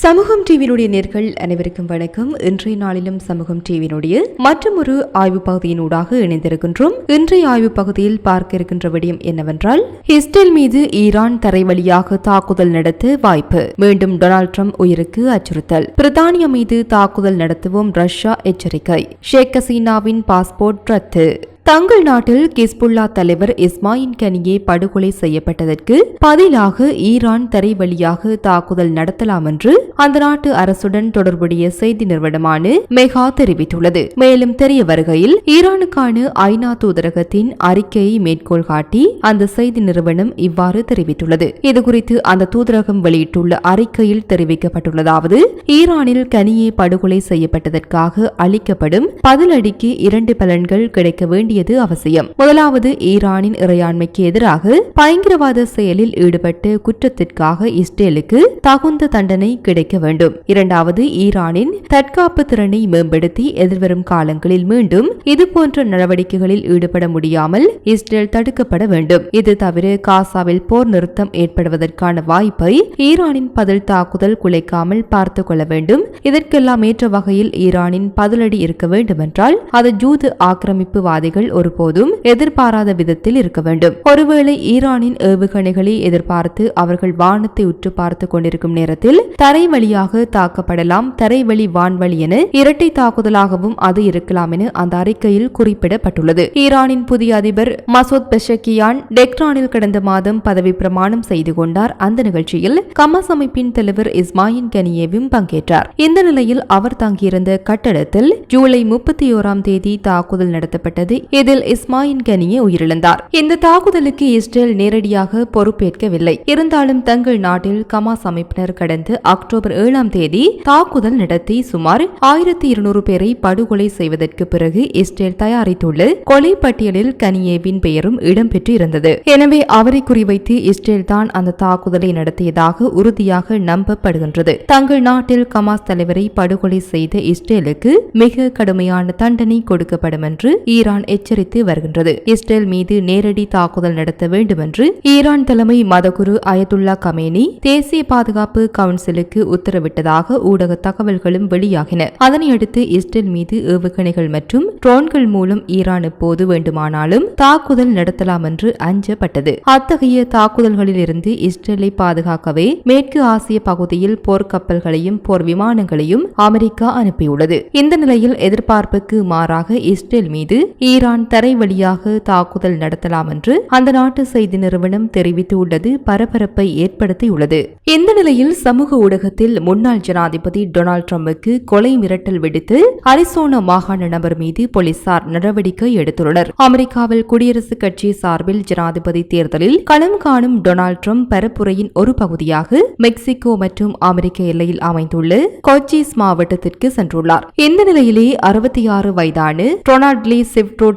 சமூகம் டிவியினுடைய நேர்கள் அனைவருக்கும் வணக்கம். இன்றைய நாளிலும் சமூகம் டிவியினுடைய மற்றும் ஒரு ஆய்வு பகுதியினூடாக இணைந்திருக்கின்றோம். இன்றைய ஆய்வு பகுதியில் பார்க்க இருக்கின்ற விடயம் என்னவென்றால் இஸ்ரேல் மீது ஈரான் தரை வழியாக தாக்குதல் நடத்த வாய்ப்பு. மீண்டும் டொனால்ட் ட்ரம்ப் உயிருக்கு அச்சுறுத்தல். பிரித்தானியா மீது தாக்குதல் நடத்துவோம் ரஷ்யா எச்சரிக்கை. ஷேக் ஹசீனாவின் பாஸ்போர்ட் ரத்து. தங்கள் நாட்டில் கிஸ்புல்லா தலைவர் இஸ்மாயின் கனியே படுகொலை செய்யப்பட்டதற்கு பதிலாக ஈரான் தரை வழியாக தாக்குதல் நடத்தலாம் என்று அந்த நாட்டு அரசுடன் தொடர்புடைய செய்தி நிறுவனமான மெகா தெரிவித்துள்ளது. மேலும் தெரிய வருகையில் ஈரானுக்கான ஐநா தூதரகத்தின் அறிக்கையை மேற்கோள் காட்டி அந்த செய்தி நிறுவனம் இவ்வாறு தெரிவித்துள்ளது. இதுகுறித்து அந்த தூதரகம் வெளியிட்டுள்ள அறிக்கையில் தெரிவிக்கப்பட்டுள்ளதாவது ஈரானில் கனியே படுகொலை செய்யப்பட்டதற்காக அளிக்கப்படும் பதிலடிக்கு இரண்டு பலன்கள் கிடைக்க வேண்டிய வேண்டியது அவசியம். முதலாவது ஈரானின் இறையாண்மைக்கு எதிராக பயங்கரவாத செயலில் ஈடுபட்டு குற்றத்திற்காக இஸ்ரேலுக்கு தகுந்த தண்டனை கிடைக்க வேண்டும். இரண்டாவது ஈரானின் தற்காப்பு திறனை மேம்படுத்தி எதிர்வரும் காலங்களில் மீண்டும் இதுபோன்ற நடவடிக்கைகளில் ஈடுபட முடியாமல் இஸ்ரேல் தடுக்கப்பட வேண்டும். இது தவிர காசாவில் போர் நிறுத்தம் ஏற்படுவதற்கான வாய்ப்பை ஈரானின் பதில் தாக்குதல் குலைக்காமல் பார்த்துக் கொள்ள வேண்டும். இதற்கெல்லாம் ஏற்ற வகையில் ஈரானின் பதிலடி இருக்க வேண்டுமென்றால் அது ஜூது ஆக்கிரமிப்புவாதிகள் ஒருபோதும் எதிர்பாராத விதத்தில் இருக்க வேண்டும். ஒருவேளை ஈரானின் ஏவுகணைகளை எதிர்பார்த்து அவர்கள் வானத்தை உற்று பார்த்து கொண்டிருக்கும் நேரத்தில் தரை வழியாக தாக்கப்படலாம் தரைவழி வான்வழி என இரட்டை தாக்குதலாகவும் அது இருக்கலாம் என அந்த அறிக்கையில் குறிப்பிடப்பட்டுள்ளது. ஈரானின் புதிய அதிபர் மசூத் பெஷக்கியான் டெக்ரானில் கடந்த மாதம் பதவி பிரமாணம் செய்து கொண்டார். அந்த நிகழ்ச்சியில் கமஸ் அமைப்பின் தலைவர் இஸ்மாயின் கனியேவும் பங்கேற்றார். இந்த நிலையில் அவர் தங்கியிருந்த கட்டடத்தில் ஜூலை முப்பத்தி ஓராம் தேதி தாக்குதல் நடத்தப்பட்டது. இதில் இஸ்மாயின் கனியே உயிரிழந்தார். இந்த தாக்குதலுக்கு இஸ்ரேல் நேரடியாக பொறுப்பேற்கவில்லை. இருந்தாலும் தங்கள் நாட்டில் கமாஸ் அமைப்பினர் கடந்த அக்டோபர் ஏழாம் தேதி தாக்குதல் நடத்தி சுமார் ஆயிரத்தி இருநூறு பேரை படுகொலை செய்வதற்கு பிறகு இஸ்ரேல் தயாரித்துள்ள கொலை பட்டியலில் கனியேவின் பெயரும் இடம்பெற்று இருந்தது எனவே அவரை குறிவைத்து இஸ்ரேல் தான் அந்த தாக்குதலை நடத்தியதாக உறுதியாக நம்பப்படுகின்றது. தங்கள் நாட்டில் கமாஸ் தலைவரை படுகொலை செய்த இஸ்ரேலுக்கு மிக கடுமையான தண்டனை கொடுக்கப்படும் என்று ஈரான் எச்சரித்து வருகின்றது. இஸ்ரேல் மீது நேரடி தாக்குதல் நடத்த வேண்டும் என்று ஈரான் தலைமை மதகுரு அயதுல்லா கமேனி தேசிய பாதுகாப்பு கவுன்சிலுக்கு உத்தரவிட்டதாக ஊடக தகவல்களும் வெளியாகின. அதனையடுத்து இஸ்ரேல் மீது ஏவுகணைகள் மற்றும் ட்ரோன்கள் மூலம் ஈரான் எப்போது வேண்டுமானாலும் தாக்குதல் நடத்தலாம் என்று அஞ்சப்பட்டது. அத்தகைய தாக்குதல்களில் இருந்து இஸ்ரேலை பாதுகாக்கவே மேற்கு ஆசிய பகுதியில் போர்க்கப்பல்களையும் போர் விமானங்களையும் அமெரிக்கா அனுப்பியுள்ளது. இந்த நிலையில் எதிர்பார்ப்புக்கு மாறாக இஸ்ரேல் மீது ஈரான் ஈரான் தரை வழியாக தாக்குதல் நடத்தலாம் என்று அந்த நாட்டு செய்தி நிறுவனம் தெரிவித்துள்ளது பரபரப்பை ஏற்படுத்தியுள்ளது. இந்த நிலையில் சமூக ஊடகத்தில் முன்னாள் ஜனாதிபதி டொனால்டு டிரம்புக்கு கொலை மிரட்டல் விடுத்து அரிசோனா மாகாண நபர் மீது போலீசார் நடவடிக்கை எடுத்துள்ளனர். அமெரிக்காவில் குடியரசுக் கட்சி சார்பில் ஜனாதிபதி தேர்தலில் களம் காணும் டொனால்டு ட்ரம்ப் பரப்புரையின் ஒரு பகுதியாக மெக்சிகோ மற்றும் அமெரிக்க எல்லையில் அமைந்துள்ள கொச்சிஸ் மாவட்டத்திற்கு சென்றுள்ளார். இந்த நிலையிலே அறுபத்தி ஆறு வயதான ரொனால்ட்லி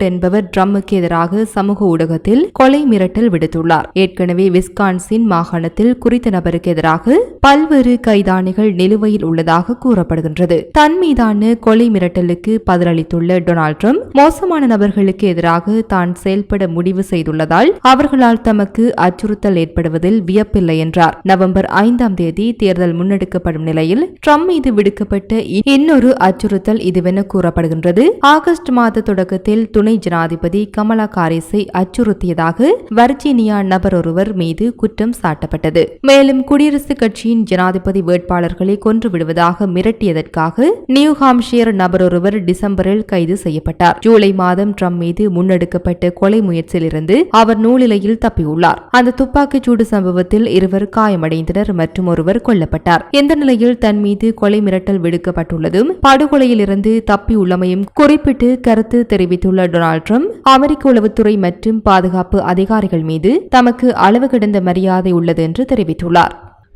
சிப்ரோட் என்பவர் ட்ரம்முக்கு எதிராக சமூக ஊடகத்தில் கொலை மிரட்டல் விடுத்துள்ளார். ஏற்கனவே விஸ்கான்சின் மாகாணத்தில் குறித்த நபருக்கு எதிராக பல்வேறு கைதானிகள் நிலுவையில் உள்ளதாக கூறப்படுகின்றது. தன் மீதான கொலை மிரட்டலுக்கு பதிலளித்துள்ள டொனால்ட் ட்ரம்ப் மோசமான நபர்களுக்கு எதிராக தான் செயல்பட முடிவு செய்துள்ளதால் அவர்களால் தமக்கு அச்சுறுத்தல் ஏற்படுவதில் வியப்பில்லை என்றார். நவம்பர் ஐந்தாம் தேதி தேர்தல் முன்னெடுக்கப்படும் நிலையில் ட்ரம்ப் மீது விடுக்கப்பட்ட இன்னொரு அச்சுறுத்தல் இதுவென கூறப்படுகின்றது. ஆகஸ்ட் மாத தொடக்கத்தில் துணை ஜனாதிபதி கமலா காரிஸை அச்சுறுத்தியதாக வர்ஜீனியா நபர் ஒருவர் மீது குற்றம் சாட்டப்பட்டது. மேலும் குடியரசுக் கட்சியின் ஜனாதிபதி வேட்பாளர்களை கொன்று விடுவதாக மிரட்டியதற்காக நியூ ஹாம்ஷியர் நபர் ஒருவர் டிசம்பரில் கைது செய்யப்பட்டார். ஜூலை மாதம் ட்ரம்ப் மீது முன்னெடுக்கப்பட்ட கொலை முயற்சியிலிருந்து அவர் நூலிலையில் தப்பியுள்ளார். அந்த துப்பாக்கிச் சூடு சம்பவத்தில் இருவர் காயமடைந்தனர் மற்றும் ஒருவர் கொல்லப்பட்டார். இந்த நிலையில் தன் மீது கொலை மிரட்டல் விடுக்கப்பட்டுள்ளதும் படுகொலையிலிருந்து தப்பியுள்ளமையும் குறிப்பிட்டு கருத்து தெரிவித்துள்ள டொனால்ட் ட்ரம்ப் அமெரிக்க உளவுத்துறை மற்றும் பாதுகாப்பு அதிகாரிகள் மீது தமக்கு அளவு கிடந்த மரியாதை உள்ளது என்று தெரிவித்துள்ளார்.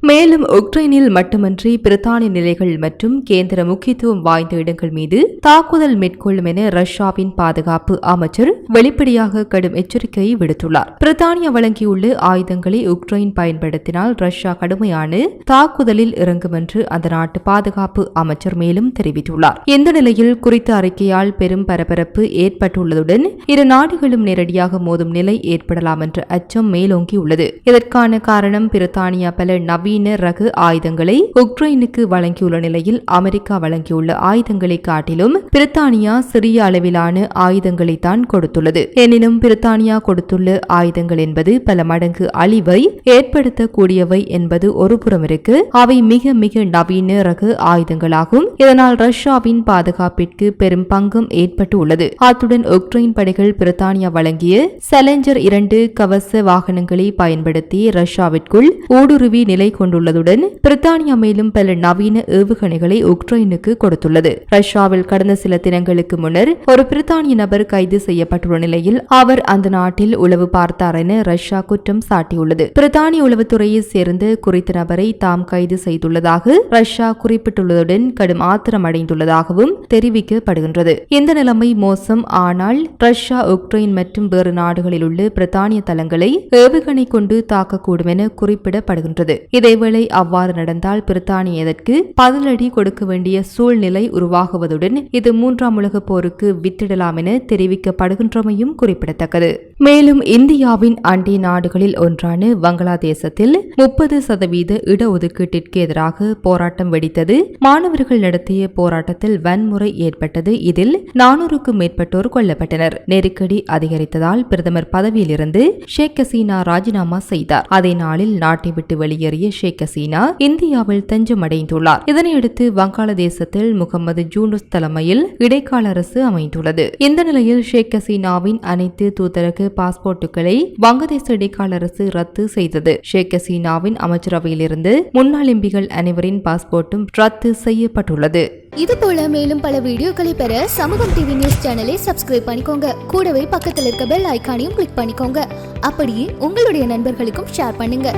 மேலும் உக்ரைனில் மட்டுமன்றி பிரித்தானிய நிலைகள் மற்றும் கேந்திர முக்கியத்துவம் வாய்ந்த இடங்கள் மீது தாக்குதல் மேற்கொள்ளும் என ரஷ்யாவின் பாதுகாப்பு அமைச்சர் வெளிப்படையாக கடும் எச்சரிக்கையை விடுத்துள்ளார். பிரித்தானியா வழங்கியுள்ள ஆயுதங்களை உக்ரைன் பயன்படுத்தினால் ரஷ்யா கடுமையான தாக்குதலில் இறங்கும் என்று அந்த நாட்டு பாதுகாப்பு அமைச்சர் மேலும் தெரிவித்துள்ளார். இந்த நிலையில் குறித்த அறிக்கையால் பெரும் பரபரப்பு ஏற்பட்டுள்ளதுடன் இரு நாடுகளும் நேரடியாக மோதும் நிலை ஏற்படலாம் என்ற அச்சம் மேலோங்கியுள்ளது. இதற்கான காரணம் பிரித்தானியா பல நவீன நவீன ரக ஆயுதங்களை உக்ரைனுக்கு வழங்கியுள்ள நிலையில் அமெரிக்கா வழங்கியுள்ள ஆயுதங்களை காட்டிலும் பிரித்தானியா சிறிய அளவிலான ஆயுதங்களை தான் கொடுத்துள்ளது. எனினும் பிரித்தானியா கொடுத்துள்ள ஆயுதங்கள் என்பது பல மடங்கு அழிவை ஏற்படுத்தக்கூடியவை என்பது ஒருபுறம் இருக்கு அவை மிக மிக நவீன ரக ஆயுதங்களாகும். இதனால் ரஷ்யாவின் பாதுகாப்பிற்கு பெரும் பங்கும் ஏற்பட்டு உள்ளது. அத்துடன் உக்ரைன் படைகள் பிரித்தானியா வழங்கிய செலஞ்சர் இரண்டு கவச வாகனங்களை பயன்படுத்தி ரஷ்யாவிற்குள் ஊடுருவி நிலை கொண்டு கொண்டுள்ளதுடன் பிரித்தானியா மேலும் பல நவீன ஏவுகணைகளை உக்ரைனுக்கு கொடுத்துள்ளது. ரஷ்யாவில் கடந்த சில தினங்களுக்கு முன்னர் ஒரு பிரித்தானிய நபர் கைது செய்யப்பட்டுள்ள நிலையில் அவர் அந்த நாட்டில் உளவு பார்த்தார் என ரஷ்யா குற்றம் சாட்டியுள்ளது. பிரித்தானிய உளவுத்துறையை சேர்ந்த குறித்த நபரை தாம் கைது செய்துள்ளதாக ரஷ்யா குறிப்பிட்டுள்ளதுடன் கடும் ஆத்திரம் அடைந்துள்ளதாகவும் தெரிவிக்கப்படுகின்றது. இந்த நிலைமை மோசம். ஆனால் ரஷ்யா உக்ரைன் மற்றும் வேறு நாடுகளில் உள்ள பிரித்தானிய தளங்களை ஏவுகணை கொண்டு தாக்கக்கூடும் என குறிப்பிடப்படுகின்றது. இதேவேளை அவ்வாறு நடந்தால் பிரித்தானிய இதற்கு பதிலடி கொடுக்க வேண்டிய சூழ்நிலை உருவாகுவதுடன் இது மூன்றாம் உலகப் போருக்கு வித்திடலாம் என தெரிவிக்கப்படுகின்றமையும் குறிப்பிடத்தக்கது. மேலும் இந்தியாவின் அண்டை நாடுகளில் ஒன்றான வங்களாதேசத்தில் முப்பது சதவீத இடஒதுக்கீட்டிற்கு எதிராக போராட்டம் வெடித்தது. மாணவர்கள் நடத்திய போராட்டத்தில் வன்முறை ஏற்பட்டது. இதில் நானூறுக்கும் மேற்பட்டோர் கொல்லப்பட்டனர். நெருக்கடி அதிகரித்ததால் பிரதமர் பதவியிலிருந்து ஷேக் ஹசீனா ராஜினாமா செய்தார். அதே நாளில் நாட்டை விட்டு வெளியேறிய ஷேக் ஹசீனா இந்தியாவில் தஞ்சமடைந்துள்ளார். இதனையடுத்து வங்காளதேசத்தில் முகமது ஜூனுஸ் தலைமையில் இடைக்கால அரசு அமைந்துள்ளது. இந்த நிலையில் ஷேக் ஹசீனாவின் அனைத்து தூதரக பாஸ்போர்ட்டுகளை வங்கதேச இடைக்கால அரசு ரத்து செய்தது. ஷேக் ஹசீனாவின் அமைச்சரவையிலிருந்து முன்னாள் எம்பிகள் அனைவரின் பாஸ்போர்ட்டும் ரத்து செய்யப்பட்டுள்ளது. இது போல மேலும் பல வீடியோக்களை பெற சமூகம் டிவி நியூஸ் சேனலை சப்ஸ்கிரைப் பண்ணிக்கோங்க. கூடவே பக்கத்தில் இருக்க பெல் ஐகானையும் கிளிக் பண்ணிக்கோங்க. அப்படியே உங்களுடைய நண்பர்களுக்கும் ஷேர் பண்ணுங்க.